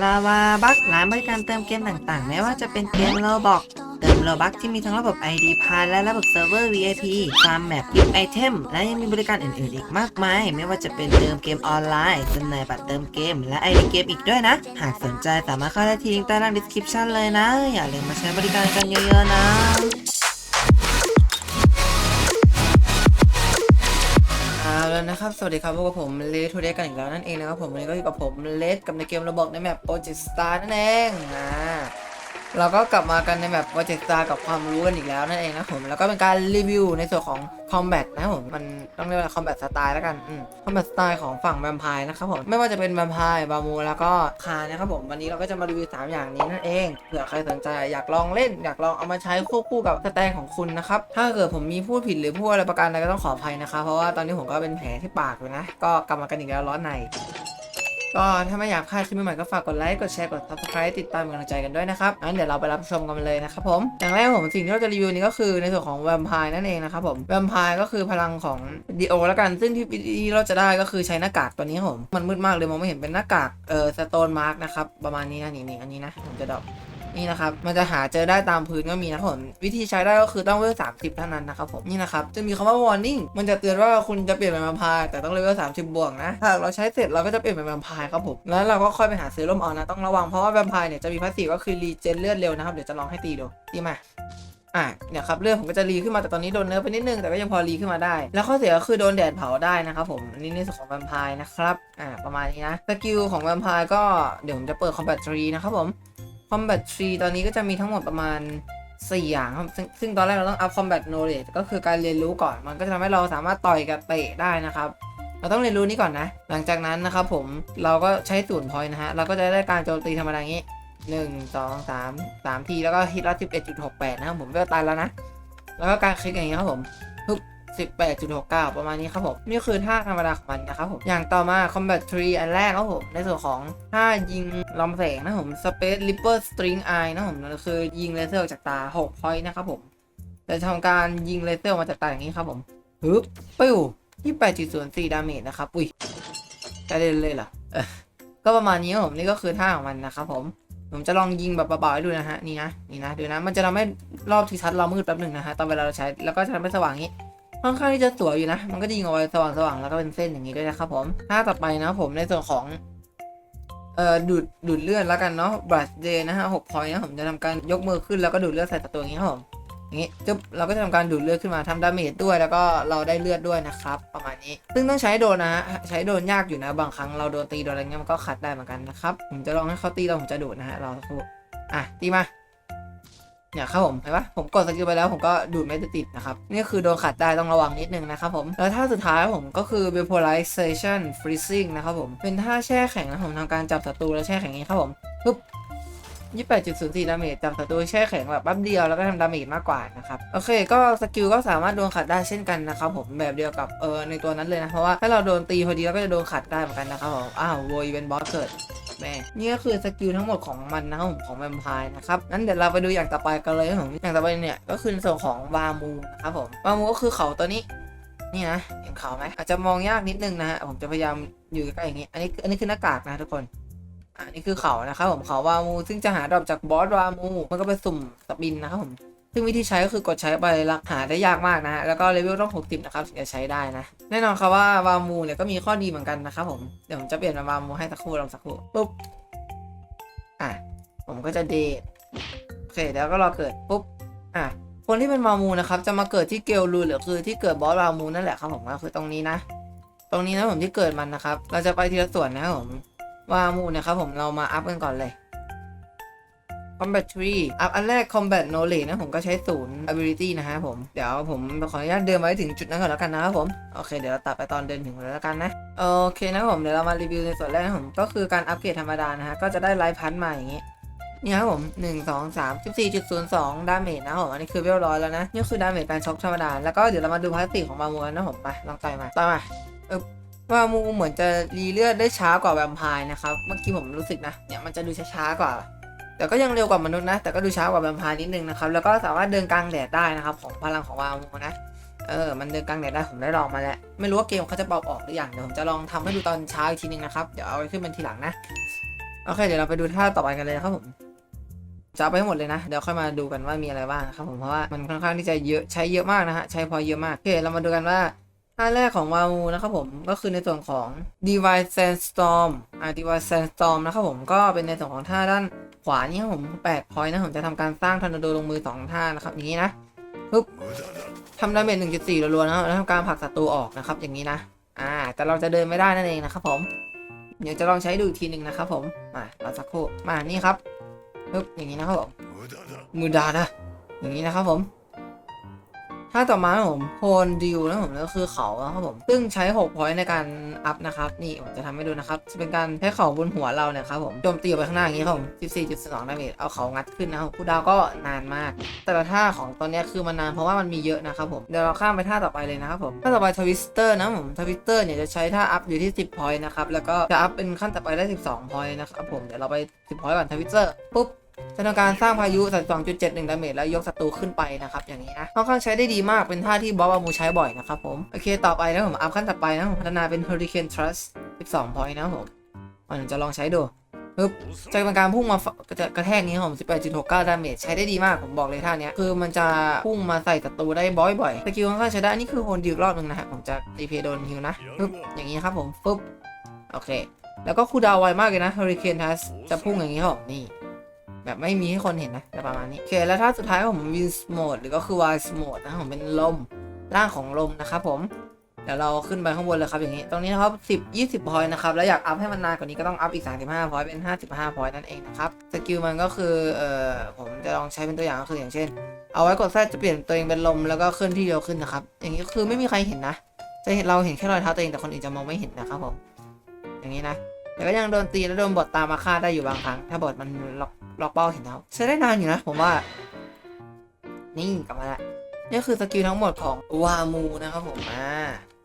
ลาวาบักร้านบริการเติมเกมต่างๆ ไม่ว่าจะเป็นเกมโลบอกเติมโลบักที่มีทั้งระบบ ID พาและระบบเซิร์ฟเวอร์ VIP ฟาร์มแมปกิฟต์ไอเทม และยังมีบริการอื่นๆ อีกมากมาย ไม่ว่าจะเป็นเติมเกมออนไลน์จำหน่ายบัตรเติมเกม และ ID เกมอีกด้วยนะ หากสนใจสามารถเข้าได้ที่ลิงก์ใต้ล่าง description เลยนะ อย่าลืมมาใช้บริการกันเยอะๆนะ ครับ สวัสดีครับพวกบผมเลทูเดกันอีกแล้วนั่นเองนะครับผมวันนี้ก็อยู่กับผมเลดกับในเกมระบบในแมปโปรเจกต์สตาร์นั่นเองนะ เราก็กลับมากันในแมปโปรเจกต์สตากับความรู้กันอีกแล้วนั่นเองนะผม แล้วก็เป็นการรีวิวในส่วนของคอมแบทนะผมมันต้องเรียกว่าคอมแบทสไตล์แล้วกันคอมแบทสไตล์ของฝั่งแวมไพร์นะครับผมไม่ว่าจะเป็นแวมไพร์บามูแล้วก็คานะครับผมวันนี้เราก็จะมารีวิวสามอย่างนี้นั่นเองเผื่อใครสนใจอยากลองเล่น อยากลองเอามาใช้ควบคู่กับสแตนของคุณนะครับถ้าเกิดผมมีพูดผิดหรือพูดอะไรประการใดก็ต้องขออภัยนะคะเพราะว่าตอนนี้ผมก็เป็นแผลที่ปากอยู่นะก็กลับมากันอีกแล้วร้อนใน ก็ถ้าไม่อยากพลาดคลิปใหม่ๆก็ฝากกดไลค์ กดแชร์ กด subscribe ติดตามเป็นกำลังใจกันด้วยนะครับงั้นเดี๋ยวเราไปรับชมกันเลยนะครับผม อย่างแรกผมสิ่งที่เราจะรีวิวนี้ก็คือในส่วนของแวมไพร์นั่นเองนะครับผม แวมไพร์ก็คือพลังของดีโอแล้วกัน ซึ่งที่ที่เราจะได้ก็คือใช้หน้ากากตัวนี้ครับผม มันมืดมากเลยมองไม่เห็นเป็นหน้ากาก เอ่อ สโตนมาร์กนะครับ ประมาณนี้นะนี่นี่อันนี้นะ ผมจะดรอป นี่นะครับมันจะหาเจอได้ตามพื้นก็มีนะผมวิธีใช้ได้ก็คือต้องเลเวล30เท่านั้นนะครับผมนี่นะครับจะมีคำว่า warning มันจะเตือนว่าคุณจะเปลี่ยนเป็นแวมพร์แต่ต้องเลเวล30บวกนะถ้าเราใช้เสร็จเราก็จะเปลี่ยนเป็นแวมพร์ครับผมแล้วเราก็ค่อยไปหาซื้อร่มเอานะต้องระวังเพราะว่าแวมพร์เนี่ยจะมีพาสซีฟก็คือรีเจนเลือดเร็วนะครับเดี๋ยวจะลองให้ตีดูตีมาอะเนี่ยครับเลือดผมก็จะรีขึ้นมาแต่ตอนนี้โดนเนื้อไปนิดนึงแต่ก็ยังพอรีขึ้นมาได้ แล้วข้อเสียก็คือโดนแดดเผาได้นะครับผมอันนี้ในส่วนของแวมไพร์นะครับอ่าประมาณนี้นะสกิลของแวมไพร์ก็เดี๋ยวผมจะเปิดคอมแบททรีนะครับผม Combat Tree ตอนนี้ก็จะมีทั้งหมดประมาณ 4 อย่างครับซึ่งซึ่งตอนแรกเราต้อง up Combat Knowledge ก็คือการเรียนรู้ก่อน มันก็จะทำให้เราสามารถต่อยกับเตะได้นะครับ เราต้องเรียนรู้นี้ก่อนนะ หลังจากนั้นนะครับผมเราก็ใช้ศูนย์พอยต์นะฮะ เราก็จะได้การโจมตีธรรมดาอย่างนี้ 1 2 3 3 ที แล้วก็ฮิตละ11.68 นะครับผมเวลตายแล้วนะ แล้วก็การคลิกอย่างนี้ครับผมปึ๊บ 18.69 ประมาณนี้ครับผม นี่คือท่าธรรมดาของมันนะครับผม อย่างต่อมา Combat Tree อันแรกครับผม ในส่วนของท่ายิงลำแสงนะผม Space Ripper String Eye นะผมนั่นคือยิงเลเซอร์จากตา6 point นะครับผมจะทำการยิงเลเซอร์มาจากตาอย่างนี้ครับผมฮึบปิ้ว28.04 ดาเมจนะครับ อุ้ยจะเล่นเลยเหรอก็ประมาณนี้ครับผมนี่ก็คือท่าของมันนะครับผมผมจะลองยิงแบบเบาๆให้ดูนะฮะนี่นะนี่นะดูนะมันจะทำให้รอบทีทัศน์เรามืดแป๊บหนึ่งนะฮะตอนเวลาเราใช้แล้วก็จะทำให้สว่างอย่างนี้ ค่อนข้างที่จะสวยอยู่นะ มันก็จะยิงเอาไว้สว่างๆแล้วก็เป็นเส้นอย่างนี้ด้วยนะครับผมถ้าต่อไปนะผมในส่วนของเอ่อดูดดูดเลือดแล้วกันเนาะบรัชเดย์นะฮะหกพอยต์นะผมจะทำการยกมือขึ้นแล้วก็ดูดเลือดใส่ศัตรูอย่างนี้ครับผมอย่างนี้จึ๊บเราก็จะทำการดูดเลือดขึ้นมาทำดาเมจด้วย แล้วก็เราได้เลือดด้วยนะครับ ประมาณนี้ ซึ่งต้องใช้โดนนะฮะใช้โดนยากอยู่นะ บางครั้งเราโดนตีโดนอะไรเงี้ยมันก็ขัดได้เหมือนกันนะครับ ผมจะลองให้เขาตีแล้วผมจะดูดนะฮะเราสู้อะตีมา เนี่ยครับผมเห็นปะผมกดสกิลไปแล้วผมก็ดูดไม่ติดนะครับ นี่คือโดนขัดได้ต้องระวังนิดนึงนะครับผม แล้วท่าสุดท้ายผมก็คือ vaporization freezing นะครับผม เป็นท่าแช่แข็งนะผมทำการจับศัตรูแล้วแช่แข็งนี้ครับผมปุ๊บ28.04ดาเมจจับศัตรูแช่แข็งแบบแป๊บเดียวแล้วก็ทำดาเมจมากกว่านะครับ โอเค ก็สกิลก็สามารถโดนขัดได้เช่นกันนะครับผมแบบเดียวกับเออในตัวนั้นเลยนะ เพราะว่าถ้าเราโดนตีพอดีเราก็จะโดนขัดได้เหมือนกันนะครับผมอ้าวโวยเป็นบอสเกิด แม่นี่ก็คือสกิลทั้งหมดของมันนะครับผมของแวมไพร์นะครับงั้นเดี๋ยวเราไปดูอย่างต่อไปกันเลยครับผมอย่างต่อไปเนี่ยก็คือส่วนของวามูนะครับผมวามูก็คือเขาตัวนี้นี่นะเห็นเขาไหมอาจจะมองยากนิดนึงนะฮะผมจะพยายามอยู่ใกล้อย่างนี้ อันนี้อันนี้คือหน้ากากนะทุกคนอันนี้คือเขานะครับผมเขาวามูซึ่งจะหาดรอปจากบอสวามูมันก็ไปสุ่มสปินนะครับผม ซึ่งวิธีใช้ก็คือกดใช้ไปแล้วหาได้ยากมากนะฮะแล้วก็เลเวลต้อง 60 นะครับถึงจะใช้ได้นะ แน่นอนครับว่าวามูเนี่ยก็มีข้อดีเหมือนกันนะครับผม เดี๋ยวผมจะเปลี่ยนมาวามูให้สักครู่ลองสักครู่ปุ๊บ อะ ผมก็จะเดทโอเคแล้วก็รอเกิดปุ๊บ อะคนที่เป็นวามูนะครับจะมาเกิดที่เกลลูหรือคือที่เกิดบอสวามูนั่นแหละครับผมก็คือตรงนี้นะ ตรงนี้นะผมที่เกิดมันนะครับ เราจะไปทีละส่วนนะครับผมวามูนะครับผมเรามาอัพกันก่อนเลย combat tree อัพอันแรก combat knowledge นะผมก็ใช้ศูนย์ ability นะฮะผม เดี๋ยวผมขออนุญาตเดินมาให้ถึงจุดนั้นก่อนแล้วกันนะครับผม โอเค เดี๋ยวเราตัดไปตอนเดินถึงแล้วกันนะ โอเคนะผม เดี๋ยวเรามารีวิวในส่วนแรกนะผม ก็คือการอัปเกรดธรรมดานะฮะ ก็จะได้ไลฟ์พันมาอย่างงี้นี่ครับผม 1 2 3 14.02 ดาเมจนะผม อันนี้คือเวลร้อยแล้วนะ นี่คือดาเมจการช็อคธรรมดา แล้วก็เดี๋ยวเรามาดูพาสติกของบามูกันนะผมไปลองต่อยมาต่อยมาเออวามูเหมือนจะรีเลือดได้ช้ากว่าแวมไพร์นะครับ เมื่อกี้ผมรู้สึกนะ เนี่ยมันจะดูช้าๆกว่า แต่ก็ยังเร็วกว่ามนุษย์นะ แต่ก็ดูช้ากว่าแวมพร์นิดนึงนะครับ แล้วก็สามารถเดินกลางแดดได้นะครับ ของพลังของวามูนะ เออ มันเดินกลางแดดได้ผมได้ลองมาแล้ว ไม่รู้ว่าเกมเขาจะเบาออกหรือยัง เดี๋ยวผมจะลองทำให้ดูตอนเช้าอีกทีนึงนะครับ เดี๋ยวเอาไว้ขึ้นเป็นทีหลังนะ โอเค เดี๋ยวเราไปดูท่าต่อไปกันเลยครับผม จะเอาไปให้หมดเลยนะ เดี๋ยวค่อยมาดูกันว่ามีอะไรบ้างครับผม เพราะว่ามันค่อนข้างที่จะเยอะ ใช้เยอะมากนะฮะ ใช้พอเยอะมาก โอเค เรามาดูกันว่าท่าแรกของวามูนะครับผมก็คือในส่วนของ Device Sandstorm อ่า Device Sandstorm นะครับผมก็เป็นในส่วนของท่าด้าน ขวานี่ครับผม8พอยต์นะผมจะทำการสร้างทอร์นาโดลงมือสองท่านะครับอย่างนี้นะปึ๊บทำดาเมจ1.4รัวๆนะแล้วทำการผลักศัตรูออกนะครับ อย่างนี้นะ อ่า แต่เราจะเดินไม่ได้นั่นเองนะครับผม เดี๋ยวจะลองใช้ดูอีกทีหนึ่งนะครับผม มาเราสักครู่มานี่ครับปึ๊บอย่างนี้นะครับผมมือดานะอย่างนี้นะครับผม ถ้าต่อมาผมโพนดิวนะผมก็คือเขานะครับผมซึ่งใช้6 point ในการอัพนะครับนี่ผมจะทำให้ดูนะครับจะเป็นการใช้เขาบนหัวเราเนี่ยครับผมโจมตีออกไปข้างหน้าอย่างนี้ครับผม14.2ดาเมจเอาเขางัดขึ้นนะครับคูลดาวก็นานมาก แต่ละท่าของตัวเนี้คือมันนานเพราะว่ามันมีเยอะนะครับผมเดี๋ยวเราข้ามไปท่าต่อไปเลยนะครับผมท่าต่อไปทวิสเตอร์นะผมทวิสเตอร์เนี่ยจะใช้ท่าอัพอยู่ที่ 10 point นะครับแล้วก็จะอัพเป็นขั้นต่อไปได้ 12 point นะครับผมเดี๋ยวเราไป 10 point ก่อนทวิสเตอร์ปุ๊บ จะทำการสร้างพายุ 32.71 ดาเมจแล้วยกศัตรูขึ้นไปนะครับ อย่างนี้นะค่อนข้างใช้ได้ดีมากเป็นท่าที่บอสบามูใช้บ่อยนะครับผม โอเค ต่อไปนะผม อัพขั้นต่อไปนะผมพัฒนาเป็น Hurricane Thrust 12 point นะผมอะผมจะลองใช้ดูปึ๊บจะเป็นการพุ่งมากระแทกนี้ครับผม 18.69 ดาเมจใช้ได้ดีมาก ผมบอกเลยท่าเนี้ยคือมันจะพุ่งมาใส่ศัตรูได้บ่อยๆสกิลค่อนข้างใช้ได้นี่คือโฮนดิวรอบหนึงนะฮะผมจะตีเพโดนฮิวนะปึ๊บอย่างนี้ครับผมปึ๊บโอเค แล้วก็คูดาวไวมากเลยนะ Hurricane Thrust จะพุ่งอย่างนี้ครับนี่ แบบไม่มีให้คนเห็นนะแต่ประมาณนี้โอเคแล้วถ้าสุดท้ายผมวินสโหมดหรือก็คือวายสโหมดนะผมเป็นลมร่างของลมนะครับผมเดี๋ยวเราขึ้นไปข้างบนเลยครับอย่างนี้ ตรงนี้นะครับ10 20พอยต์นะครับแล้วอยากอัพให้มันนานกว่านี้ก็ต้องอัพอีก 35พอยต์เป็น 55พอยต์นั่นเองนะครับสกิลมันก็คือเอ่อผมจะลองใช้เป็นตัวอย่างก็คืออย่างเช่น เอาไว้กดแทรกจะเปลี่ยนตัวเองเป็นลมแล้วก็เคลื่อนที่เร็วขึ้นนะครับอย่างนี้คือไม่มีใครเห็นนะจะเห็นเราเห็นแค่รอยเท้าตัวเองแต่คนอื่นจะมองไม่เห็นนะครับผมอย่างนี้นะแต่ก็ยังโดนตีและโดนบอทตามมาฆ่าได้อยู่บางครั้ง ถ้าบอทมันล็อก ล็อกเป้าเห็นแล้วใช้ได้นานอยู่นะผมว่า นี่กลับมาละนี่คือสกิลทั้งหมดของวามูนะครับผมอ่า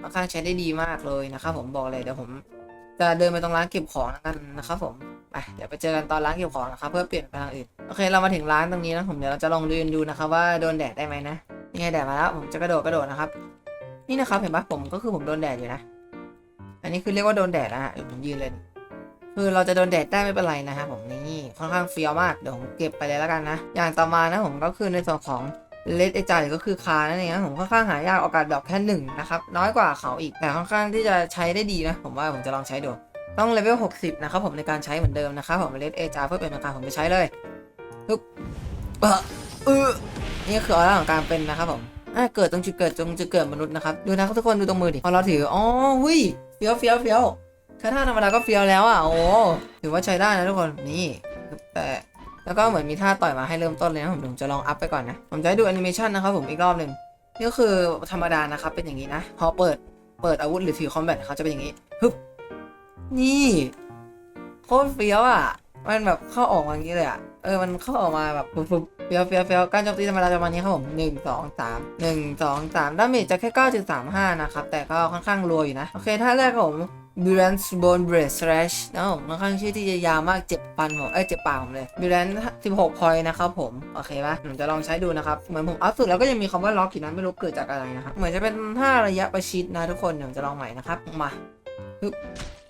ค่อนข้างใช้ได้ดีมากเลยนะครับผมบอกเลยเดี๋ยวผม จะเดินไปตรงร้านเก็บของกันนะครับผมไปเดี๋ยวไปเจอกันตอนร้านเก็บของนะครับเพื่อเปลี่ยนไปทางอื่นโอเคเรามาถึงร้านตรงนี้นะผมเดี๋ยวเราจะลองเดินดูนะครับว่าโดนแดดได้ไหมนะนี่ไงแดดมาแล้วผมจะกระโดดกระโดดนะครับ นี่นะครับเห็นปะผมก็คือผมโดนแดดอยู่นะ อันนี้คือเรียกว่าโดนแดดนะฮะเดี๋ยวผมยืนเลย คือเราจะโดนแดดได้ไม่เป็นไรนะครับผมนี่ค่อนข้างเฟี้ยวมากเดี๋ยวผมเก็บไปเลยแล้วกันนะ อย่างต่อมานะผมก็คือในส่วนของเลดเอจ่าหรือก็คือคานั่นเองนะผมค่อนข้างหายากโอกาสดอกแค่หนึ่งนะครับน้อยกว่าเขาอีกแต่ค่อนข้างที่จะใช้ได้ดีนะ ผมว่าผมจะลองใช้ดูต้องเลเวล60 นะครับผมในการใช้เหมือนเดิมนะครับผมเลดเอจาเพื่อเป็นราคาผมจะใช้เลยปึ๊บเออเออนี่คือออร่าของการเป็นนะครับผมอ่าเกิดตรงจุดเกิดตรงจุดเกิดมนุษย์นะครับดูนะครับทุกคนดูตรงมือดิพอเราถืออ๋อหุ้ยเฟี้ยวเฟี้ยวเฟี้ยว แค่ท่าธรรมดาก็เฟี้ยวแล้วอะโอ้ถือว่าใช้ได้นะทุกคนนี่แต่แล้วก็เหมือนมีท่าต่อยมาให้เริ่มต้นเลยนะผมผมจะลองอัพไปก่อนนะ ผมจะให้ดูแอนิเมชันนะครับผมอีกรอบหนึ่งนี่ก็คือธรรมดานะครับเป็นอย่างนี้นะพอเปิดเปิดอาวุธหรือถือคอมแบทเขาจะเป็นอย่างนี้ฮึบนี่โคตรเฟี้ยวอะมันแบบเข้าออกมาอย่างนี้เลยอะเออมันเข้าออกมาแบบปุ๊บเฟี้ยวเฟี้ยวเฟี้ยวการโจมตีธรรมดาจะประมาณนี้ครับผมหนึ่งสองสามหนึ่งสองสามดาเมจจะแค่เก้าจุดสามห้านะครับแต่ก็ค่อนข้างรัวอยู่นะโอเคท่าแรกครับผม b r a n c e Bone Breast Slash นะครับผมค่อนข้างชื่อที่จะยาวมากเจ็บปันผมเอ้ยเจ็บปากผมเลย b r a n c e16 point นะครับผม โอเคปะผมจะลองใช้ดูนะครับ เหมือนผมอัพสุดแล้วก็ยังมีคำว่าล็อกอยู่นั้นไม่รู้เกิดจากอะไรนะครับ เหมือนจะเป็นท่าระยะประชิดนะทุกคนเดี๋ยวจะลองใหม่นะครับมาปึ๊บ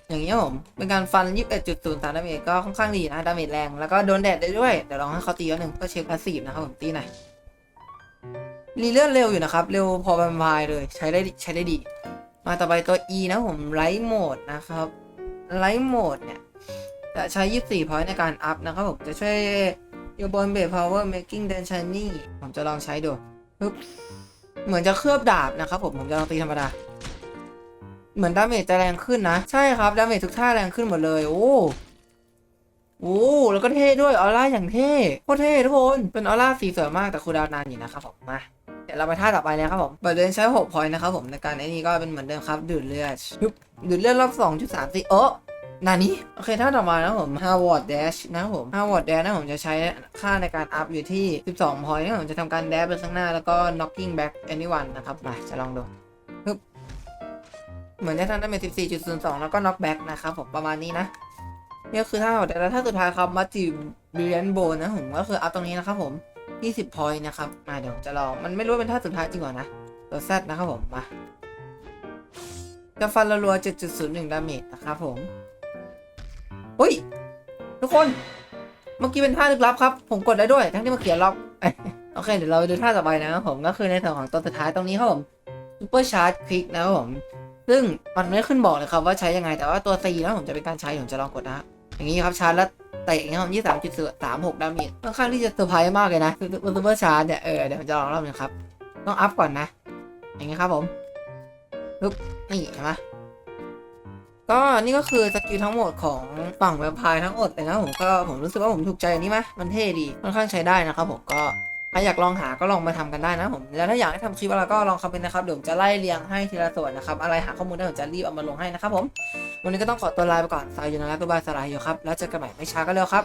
อย่างนี้ผมเป็นการฟัน 21.03ดาเมจก็ค่อนข้างดีนะดาเมจแรงแล้วก็โดนแดดได้ด้วย เดี๋ยวลองให้เขาตีแล้วหนึ่งเพื่อเช็คพาสซีฟนะครับผมตีหน่อยรีเลื่อนเร็วอยู่นะครับ เร็วพอแวมไพร์เลยใช้ได้ใช้ได้ดี มาต่อไปตัว E นะผมไลท์โหมดนะครับไลท์โหมดเนี่ย จะใช้ 24 point ในการอัพนะครับผม จะช่วยโยบนเบสพาวเวอร์ making d a n shiny ผมจะลองใช้ดูปึ๊บเหมือนจะเคลือบดาบนะครับผมผมจะลองตีธรรมดา เหมือนดาเมจจะแรงขึ้นนะ ใช่ครับดาเมจทุกท่าแรงขึ้นหมดเลยโอ้โอ้แล้วก็เท่ด้วยออร่าอย่างเท่โคตรเท่ทุกคนเป็นออร่าสีสวยมากแต่คูลดาวนานอยู่นะครับผมมา เดี๋ยวเราไปท่าต่อไปเลยครับผมเปิดเดินใช้6 point นะครับผมในการไอ้นี้ก็เป็นเหมือนเดิมครับดูดเลือดปึ๊บดูดเลือดรอบ2.34โอ้นานี้โอเคท่าต่อมานะผม Harvard Dash นะครับผม Harvard Dash นะผมจะใช้ค่าในการอัพอยู่ที่ 12 point นะผมจะทำการแดชไปข้างหน้าแล้วก็ knocking back anyone นะครับมาจะลองดูปึ๊บเหมือนจะทำได้เป็น14.02 แล้วก็ knock back นะครับผมประมาณนี้นะนี่คือท่า Harvard Dash แล้วท่าสุดท้ายครับมัจิบิเลียนโบนะผมก็คืออัพตรงนี้นะครับผม 20 point นะครับมาเดี๋ยวจะลอง มันไม่รู้ว่าเป็นท่าสุดท้ายจริงหรอนะ ตัวแซดนะครับผม มา จะฟันรัวๆ7.01 ดาเมจนะครับผมอุ้ย ทุกคน เมื่อกี้เป็นท่าลึกลับครับ ผมกดได้ด้วย ทั้งที่มาเขียนล็อก โอเค เดี๋ยวเราดูท่าต่อไปนะครับผม ก็คือในส่วนของตัวสุดท้ายตรงนี้ครับผมซูเปอร์ชาร์จคลิกนะครับผม ซึ่งมันไม่ได้ขึ้นบอกเลยครับว่าใช้ยังไง แต่ว่าตัว C แล้วผมจะเป็นการใช้ ผมจะลองกดนะฮะ อย่างนี้ครับชาร์จแล้วเตะอย่างนี้ครับยี่สามจุดสามหกดาเมจค่อนข้างที่จะเซอร์ไพรส์มากเลยนะซูเปอร์ชาร์จเนี่ยเออเดี๋ยวผมจะลองรอบนึงครับ ต้องอัพก่อนนะ อย่างนี้ครับผมปึ๊บนี่เห็นไหมก็นี่ก็คือสกิลทั้งหมดของฝั่งแวมไพร์ทั้งหมดเลยนะผมก็ผมรู้สึกว่าผมถูกใจอันนี้ไหมมันเท่ดีค่อนข้างใช้ได้นะครับผมก็ใครอยากลองหาก็ลองมาทำกันได้นะผมแล้วถ้าอยากให้ทำคลิปอะไรก็ลองคอมเมนต์นะครับเดี๋ยวผมจะไล่เรียงให้ทีละส่วนนะครับอะไรหาข้อมูลได้ผมจะรีบเอามาลงให้นะครับผม วันนี้ก็ต้องขอตัวลาไปก่อนสายอยู่นะแล้วก็บายสลายอยู่ครับ แล้วเจอกันใหม่ไม่ช้าก็เร็วครับ